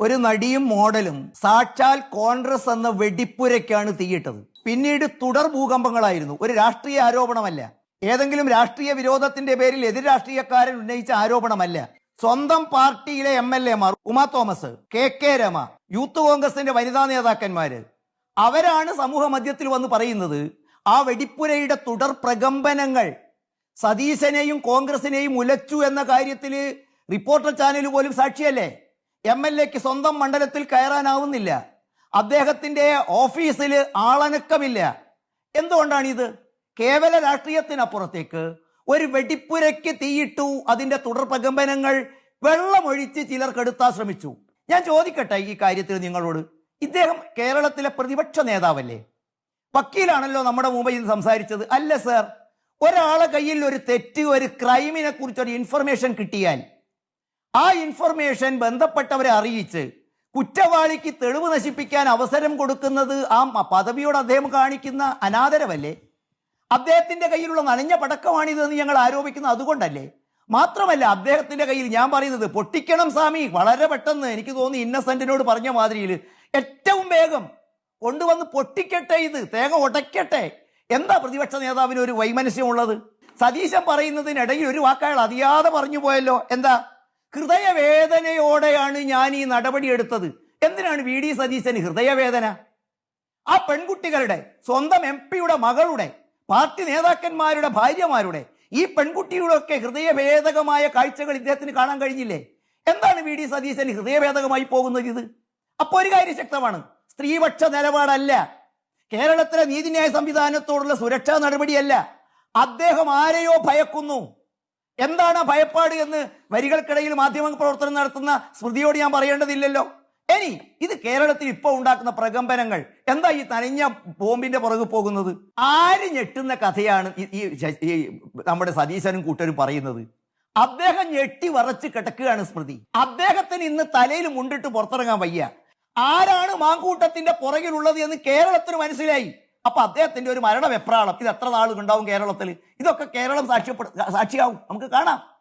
ഒരു നടിയും മോഡലും സാക്ഷാൽ കോൺഗ്രസ് എന്ന വെടിപ്പുരയ്ക്കാണ് തീയിട്ടത്. പിന്നീട് തുടർ ഭൂകമ്പങ്ങളായിരുന്നു. ഒരു രാഷ്ട്രീയ ആരോപണമല്ല. ഏതെങ്കിലും രാഷ്ട്രീയ വിരോധത്തിന്റെ പേരിൽ എതിർ രാഷ്ട്രീയക്കാരൻ ഉന്നയിച്ച ആരോപണമല്ല. സ്വന്തം പാർട്ടിയിലെ എം എൽ എമാർ Uma Thomas K K Rema youth കോൺഗ്രസിന്റെ വനിതാ നേതാക്കന്മാര്. അവരാണ് സമൂഹ മധ്യത്തിൽ വന്ന് പറയുന്നത് ആ വെടിപ്പുരയുടെ തുടർ പ്രകമ്പനങ്ങൾ സതീശനെയും കോൺഗ്രസിനെയും ഉലച്ചു എന്ന കാര്യത്തിൽ റിപ്പോർട്ടർ ചാനൽ പോലും സാക്ഷിയല്ലേ? എം എൽ എക്ക് സ്വന്തം മണ്ഡലത്തിൽ കയറാനാവുന്നില്ല. അദ്ദേഹത്തിന്റെ ഓഫീസിൽ ആളനക്കമില്ല. എന്തുകൊണ്ടാണ് ഇത് കേവല രാഷ്ട്രീയത്തിനപ്പുറത്തേക്ക് ഒരു വെടിപ്പുരയ്ക്ക് തീയിട്ടു അതിന്റെ തുടർ പ്രകമ്പനങ്ങൾ വെള്ളമൊഴിച്ച് ചിലർ കെടുത്താൻ ശ്രമിച്ചു. ഞാൻ ചോദിക്കട്ടെ ഈ കാര്യത്തിൽ നിങ്ങളോട്? ഇദ്ദേഹം കേരളത്തിലെ പ്രതിപക്ഷ നേതാവല്ലേ? വക്കീലാണല്ലോ നമ്മുടെ മുംബൈയിൽ സംസാരിച്ചത്. അല്ല സർ. ഒരാളെ കയ്യിൽ ഒരു തെറ്റ് ഒരു ക്രൈമിനെ കുറിച്ച് ഒരു ഇൻഫർമേഷൻ കിട്ടിയാൽ ആ ഇൻഫർമേഷൻ ബന്ധപ്പെട്ടവരെ അറിയിച്ച് കുറ്റവാളിക്ക് തെളിവ് നശിപ്പിക്കാൻ അവസരം കൊടുക്കുന്നത് ആ പദവിയോട് അദ്ദേഹം കാണിക്കുന്ന അനാദരവല്ലേ? അദ്ദേഹത്തിന്റെ കയ്യിലുള്ള നനഞ്ഞ പടക്കമാണിതെന്ന് ഞങ്ങൾ ആരോപിക്കുന്നത് അതുകൊണ്ടല്ലേ? മാത്രമല്ല അദ്ദേഹത്തിന്റെ കയ്യിൽ ഞാൻ പറയുന്നത് പൊട്ടിക്കണം സ്വാമി വളരെ പെട്ടെന്ന് എനിക്ക് തോന്നി ഇന്നസെന്റിനോട് പറഞ്ഞ മാതിരിയിൽ ഏറ്റവും വേഗം കൊണ്ടുവന്ന് പൊട്ടിക്കട്ടെ ഇത് തേങ്ങ ഉടയ്ക്കട്ടെ. എന്താ പ്രതിപക്ഷ നേതാവിന് ഒരു വൈമനസ്യമുള്ളത്? സതീശൻ പറയുന്നതിനിടയിൽ ഒരു വാക്കയാൾ അറിയാതെ പറഞ്ഞു പോയല്ലോ. എന്താ? ഹൃദയവേദനയോടെയാണ് ഞാൻ ഈ നടപടി എടുത്തത്. എന്തിനാണ് വി ഡി സതീശന് ഹൃദയവേദന? ആ പെൺകുട്ടികളുടെ സ്വന്തം എം പിയുടെ മകളുടെ പാർട്ടി നേതാക്കന്മാരുടെ ഭാര്യമാരുടെ ഈ പെൺകുട്ടികളൊക്കെ ഹൃദയഭേദകമായ കാഴ്ചകൾ ഇദ്ദേഹത്തിന് കാണാൻ കഴിഞ്ഞില്ലേ? എന്താണ് വി ഡി സതീശൻ ഹൃദയഭേദകമായി പോകുന്നത് ഇത്? അപ്പോൾ ഒരു കാര്യം ശക്തമാണ്. സ്ത്രീപക്ഷ നിലപാടല്ല. കേരളത്തിലെ നീതിന്യായ സംവിധാനത്തോടുള്ള സുരക്ഷാ നടപടിയല്ല. അദ്ദേഹം ആരെയോ ഭയക്കുന്നു. എന്താണ് ഭയപ്പാട് എന്ന് വരികൾക്കിടയിൽ മാധ്യമ പ്രവർത്തനം നടത്തുന്ന സ്മൃതിയോട് ഞാൻ പറയേണ്ടതില്ലല്ലോ. ഇനി ഇത് കേരളത്തിൽ ഇപ്പോൾ ഉണ്ടാക്കുന്ന പ്രകമ്പനങ്ങൾ എന്താ ഈ നനഞ്ഞ ബോംബിന്റെ പുറകു പോകുന്നത്? ആര് ഞെട്ടുന്ന കഥയാണ് ഈ നമ്മുടെ സതീശനും കൂട്ടരും പറയുന്നത്? അദ്ദേഹം ഞെട്ടി വറച്ച് കിടക്കുകയാണ് സ്മൃതി. അദ്ദേഹത്തിന് ഇന്ന് തലയിൽ മുണ്ടിട്ട് പുറത്തിറങ്ങാൻ വയ്യ. ആരാണ് മാങ്കൂട്ടത്തിന്റെ പുറകിലുള്ളത് എന്ന് കേരളത്തിന് മനസ്സിലായി. അപ്പൊ അദ്ദേഹത്തിന്റെ ഒരു മരണ വെപ്രാളം ഇത് എത്ര ഉണ്ടാവും കേരളത്തിൽ ഇതൊക്കെ കേരളം സാക്ഷ്യപ്പെടു സാക്ഷിയാവും. നമുക്ക് കാണാം.